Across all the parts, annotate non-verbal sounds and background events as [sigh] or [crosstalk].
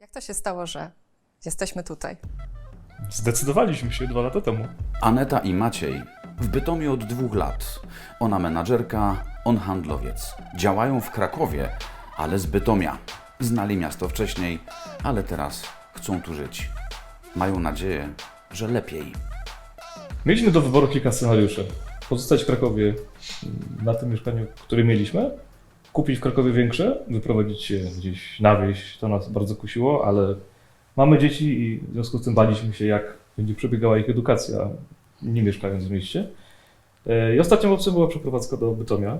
Jak to się stało, że jesteśmy tutaj? Zdecydowaliśmy się dwa lata temu. Aneta i Maciej w Bytomiu od dwóch lat. Ona menadżerka, on handlowiec. Działają w Krakowie, ale z Bytomia. Znali miasto wcześniej, ale teraz chcą tu żyć. Mają nadzieję, że lepiej. Mieliśmy do wyboru kilka scenariuszy. Pozostać w Krakowie mm, na tym mieszkaniu, które mieliśmy, kupić w Krakowie większe, wyprowadzić się gdzieś na wieś. To nas bardzo kusiło, ale mamy dzieci i w związku z tym baliśmy się, jak będzie przebiegała ich edukacja, nie mieszkając w mieście. E, I ostatnią opcją była przeprowadzka do Bytomia.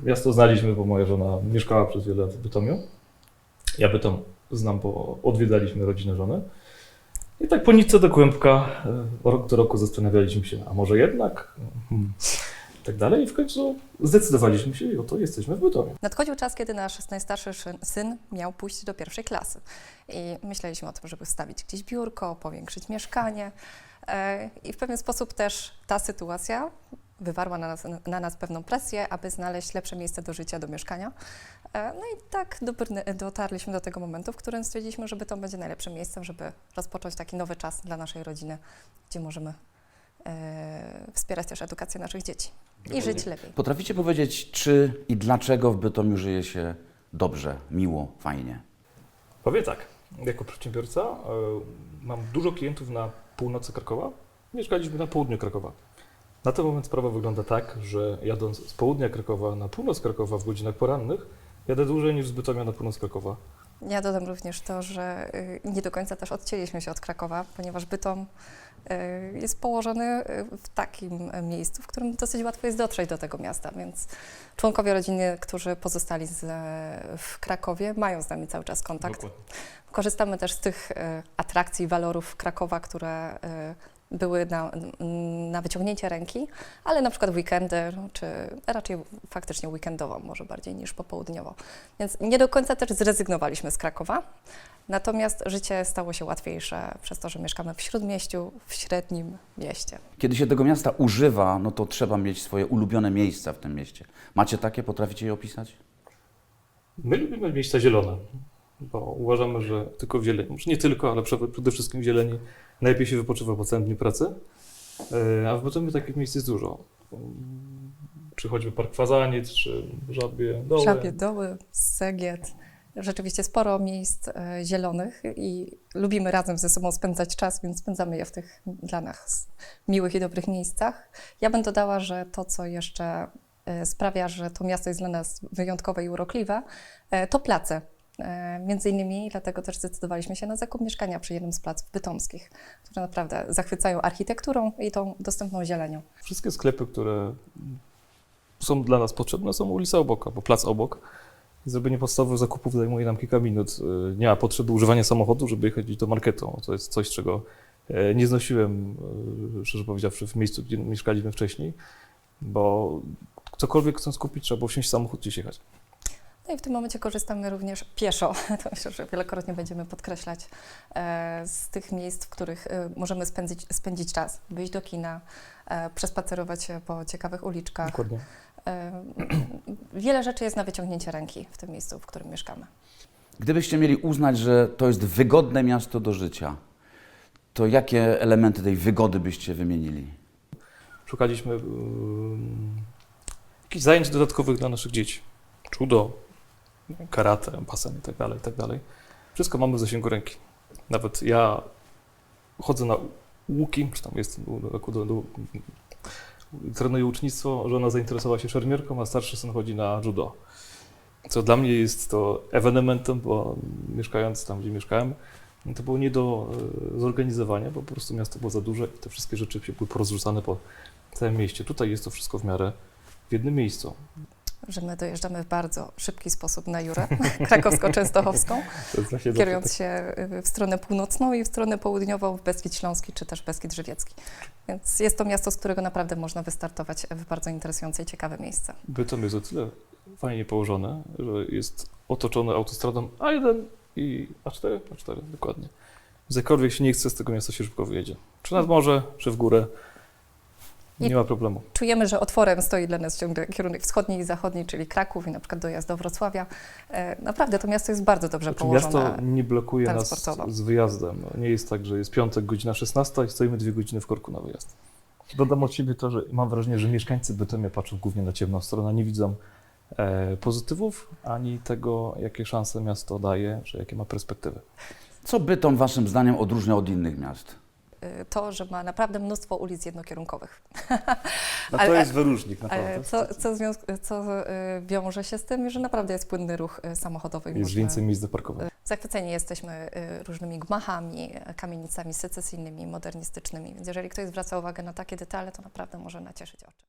Miasto znaliśmy, bo moja żona mieszkała przez wiele lat w Bytomiu. Ja Bytom znam, bo odwiedzaliśmy rodzinę żony. I tak po nitce do kłębka, e, rok do roku zastanawialiśmy się, a może jednak? Hmm. Tak dalej. I w końcu zdecydowaliśmy się i oto jesteśmy w Bytomiu. Nadchodził czas, kiedy nasz najstarszy syn miał pójść do pierwszej klasy. I myśleliśmy o tym, żeby wstawić gdzieś biurko, powiększyć mieszkanie. E, I w pewien sposób też ta sytuacja wywarła na nas, na nas pewną presję, aby znaleźć lepsze miejsce do życia, do mieszkania. E, No i tak dotarliśmy do tego momentu, w którym stwierdziliśmy, że Bytom będzie najlepszym miejscem, żeby rozpocząć taki nowy czas dla naszej rodziny, gdzie możemy wspierać też edukację naszych dzieci i żyć lepiej. Potraficie powiedzieć, czy i dlaczego w Bytomiu żyje się dobrze, miło, fajnie? Powiem tak, jako przedsiębiorca e, mam dużo klientów na północy Krakowa. Mieszkaliśmy na południu Krakowa. Na ten moment sprawa wygląda tak, że jadąc z południa Krakowa na północ Krakowa w godzinach porannych, jadę dłużej niż z Bytomia na północ Krakowa. Ja dodam również to, że y, nie do końca też odcięliśmy się od Krakowa, ponieważ Bytom y, jest położony y, w takim miejscu, w którym dosyć łatwo jest dotrzeć do tego miasta, więc członkowie rodziny, którzy pozostali z, w Krakowie, mają z nami cały czas kontakt. Korzystamy też z tych atrakcji, walorów Krakowa, które były na, na wyciągnięcie ręki, ale na przykład w weekendy, czy raczej faktycznie weekendowo, może bardziej niż popołudniowo. Więc nie do końca też zrezygnowaliśmy z Krakowa, natomiast życie stało się łatwiejsze przez to, że mieszkamy w śródmieściu, w średnim mieście. Kiedy się tego miasta używa, no to trzeba mieć swoje ulubione miejsca w tym mieście. Macie takie? Potraficie je opisać? My lubimy miejsca zielone, bo uważamy, że tylko w zieleni, może nie tylko, ale przede wszystkim w zieleni najlepiej się wypoczywa po całym dniu pracy, E, a w Bytomiu takich miejsc jest dużo. Czy choćby Park Fazaniec, czy Żabie Doły. Żabie doły, Segiet. Rzeczywiście sporo miejsc e, zielonych i lubimy razem ze sobą spędzać czas, więc spędzamy je w tych dla nas miłych i dobrych miejscach. Ja bym dodała, że to, co jeszcze e, sprawia, że to miasto jest dla nas wyjątkowe i urokliwe, to place. E, Między innymi dlatego też zdecydowaliśmy się na zakup mieszkania przy jednym z placów bytomskich, które naprawdę zachwycają architekturą i tą dostępną zielenią. Wszystkie sklepy, które są dla nas potrzebne, są ulica obok, albo plac obok. Zrobienie podstawowych zakupów zajmuje nam kilka minut. Y, Nie ma potrzeby używania samochodu, żeby jechać do marketu. To jest coś, czego e, nie znosiłem, szczerze powiedziawszy, w miejscu, gdzie mieszkaliśmy wcześniej, bo cokolwiek chcąc kupić, trzeba było wsiąść samochód gdzieś jechać. No i w tym momencie korzystamy również pieszo. [laughs] To myślę, że wielokrotnie będziemy podkreślać e, z tych miejsc, w których e, możemy spędzić, spędzić czas, wyjść do kina, e, przespacerować się po ciekawych uliczkach. Dokładnie. [clears throat] Wiele rzeczy jest na wyciągnięcie ręki w tym miejscu, w którym mieszkamy. Gdybyście mieli uznać, że to jest wygodne miasto do życia, to jakie elementy tej wygody byście wymienili? Szukaliśmy ym, jakichś zajęć dodatkowych dla naszych dzieci. Judo, karate, basen i tak dalej, i tak dalej. Wszystko mamy w zasięgu ręki. Nawet ja chodzę na łuki, czy tam jest do, do, do, trenuję ucznictwo, żona zainteresowała się szermierką, a starszy syn chodzi na judo. Co dla mnie jest to ewenementem, bo mieszkając tam, gdzie mieszkałem, to było nie do e, zorganizowania, bo po prostu miasto było za duże i te wszystkie rzeczy były porozrzucane po całym mieście. Tutaj jest to wszystko w miarę w jednym miejscu. Że my dojeżdżamy w bardzo szybki sposób na Jurę [laughs] krakowsko-częstochowską, kierując się y, w stronę północną i w stronę południową w Beskid Śląski czy też Beskid Żywiecki. Więc jest to miasto, z którego naprawdę można wystartować w bardzo interesujące i ciekawe miejsce. Bytom jest o tyle fajnie położone, że jest otoczone autostradą A1 i A4, A4 dokładnie. Więc jakkolwiek się nie chce, z tego miasta się szybko wyjedzie. Czy nad morze, czy w górę. I- Nie ma problemu. Czujemy, że otworem stoi dla nas ciągle kierunek wschodni i zachodni, czyli Kraków i na przykład dojazd do Wrocławia. E, Naprawdę to miasto jest bardzo dobrze Znaczy, położone. miasto nie blokuje nas z wyjazdem. Nie jest tak, że jest piątek, godzina 16 i stoimy dwie godziny w korku na wyjazd. Dodam od siebie to, że mam wrażenie, że mieszkańcy Bytomia patrzą głównie na ciemną stronę, nie widzą e, pozytywów, ani tego, jakie szanse miasto daje, że jakie ma perspektywy. Co Bytom waszym zdaniem odróżnia od innych miast? E, To, że ma naprawdę mnóstwo ulic jednokierunkowych. No Ale- to jest wyróżnik naprawdę. Co, co, co e, wiąże się z tym, że naprawdę jest płynny ruch e, samochodowy. Jest można- więcej miejsc do parkowania. Zachwyceni jesteśmy różnymi gmachami, kamienicami secesyjnymi, modernistycznymi, więc jeżeli ktoś zwraca uwagę na takie detale, to naprawdę może nacieszyć oczy.